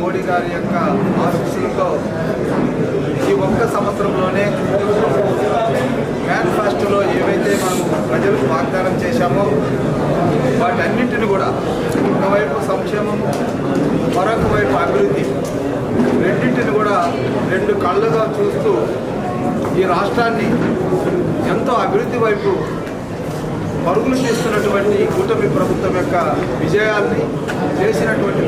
మోడీ గారి యొక్క ఆశీస్సులతో ఈ ఒక్క సంవత్సరంలోనే మేనిఫెస్టోలో ఏవైతే మనం ప్రజలకు వాగ్దానం చేశామో వాటన్నింటిని కూడా ఒకవైపు సంక్షేమం మరొక వైపు అభివృద్ధి రెండింటిని కూడా రెండు కళ్ళుగా చూస్తూ ఈ రాష్ట్రాన్ని ఎంతో అభివృద్ధి వైపు పరుగులు చేస్తున్నటువంటి కూటమి ప్రభుత్వం యొక్క విజయాల్ని చేసినటువంటి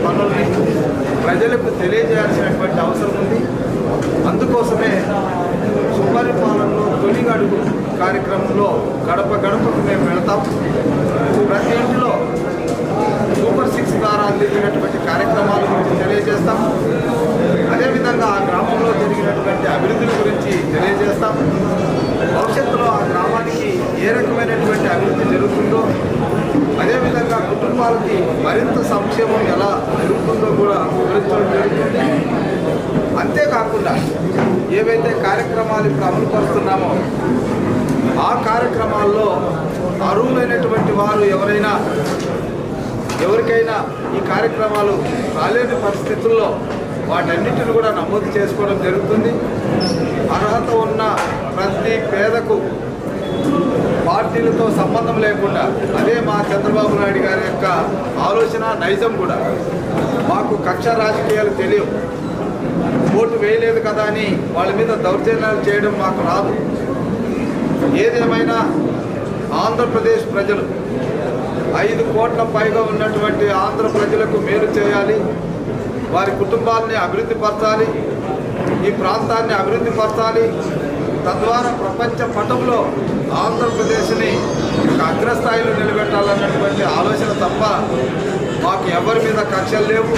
ప్రజలకు తెలియజేయాల్సినటువంటి అవసరం ఉంది. అందుకోసమే సుపరిపాలనలో తొలి అడుగు కార్యక్రమంలో గడప గడపకు మేము వెళతాం. ప్రతి ఇంటిలో సూపర్ సిక్స్ ద్వారా అందించినటువంటి కార్యక్రమాల గురించి తెలియజేస్తాం. అదేవిధంగా ఆ గ్రామంలో జరిగినటువంటి అభివృద్ధి గురించి తెలియజేస్తాం. భవిష్యత్తులో ఆ గ్రామానికి ఏ రకమైనటువంటి అభివృద్ధి జరుగుతుందో అదేవిధంగా కుటుంబాలకి మరింత సంక్షేమం ఎలా జరుగుతుందో అంతేకాకుండా ఏవైతే కార్యక్రమాలు ఇప్పుడు అమలు పరుస్తున్నామో ఆ కార్యక్రమాల్లో అర్హులైనటువంటి వారు ఎవరైనా ఎవరికైనా ఈ కార్యక్రమాలు రాలేని పరిస్థితుల్లో వాటన్నిటిని కూడా నమోదు చేసుకోవడం జరుగుతుంది. అర్హత ఉన్న ప్రతి పేదకు పార్టీలతో సంబంధం లేకుండా అదే మా చంద్రబాబు నాయుడు గారి యొక్క ఆలోచన నైజం కూడా. మాకు కక్ష రాజకీయాలు తెలియవు. ఓటు వేయలేదు కదా అని వాళ్ళ మీద దౌర్జన్యాలు చేయడం మాకు రాదు. ఏదేమైనా ఆంధ్రప్రదేశ్ ప్రజలు ఐదు కోట్ల పైగా ఉన్నటువంటి ఆంధ్ర ప్రజలకు మేలు చేయాలి. వారి కుటుంబాలని అభివృద్ధి పరచాలి. ఈ ప్రాంతాన్ని అభివృద్ధి పరచాలి. తద్వారా ప్రపంచ పటంలో ఆంధ్రప్రదేశ్ని ఒక అగ్రస్థాయిలో నిలబెట్టాలన్నటువంటి ఆలోచన తప్ప మాకు ఎవరి మీద కక్షలు లేవు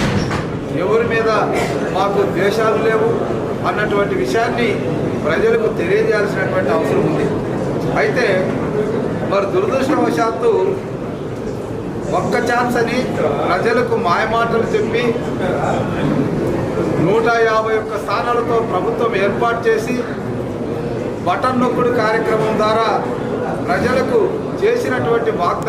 ఎవరి మీద మాకు ద్వేషాలు లేవు అన్నటువంటి విషయాన్ని ప్రజలకు తెలియజేయాల్సినటువంటి అవసరం ఉంది. అయితే మరి దురదృష్టవశాత్తు ఒక్క ఛాన్స్ అని ప్రజలకు మాయమాటలు చెప్పి నూట యాభై ఒక్క స్థానాలతో ప్రభుత్వం ఏర్పాటు చేసి బటన్ నొక్కుడు కార్యక్రమం ద్వారా ప్రజలకు చేసినటువంటి వాగ్దానం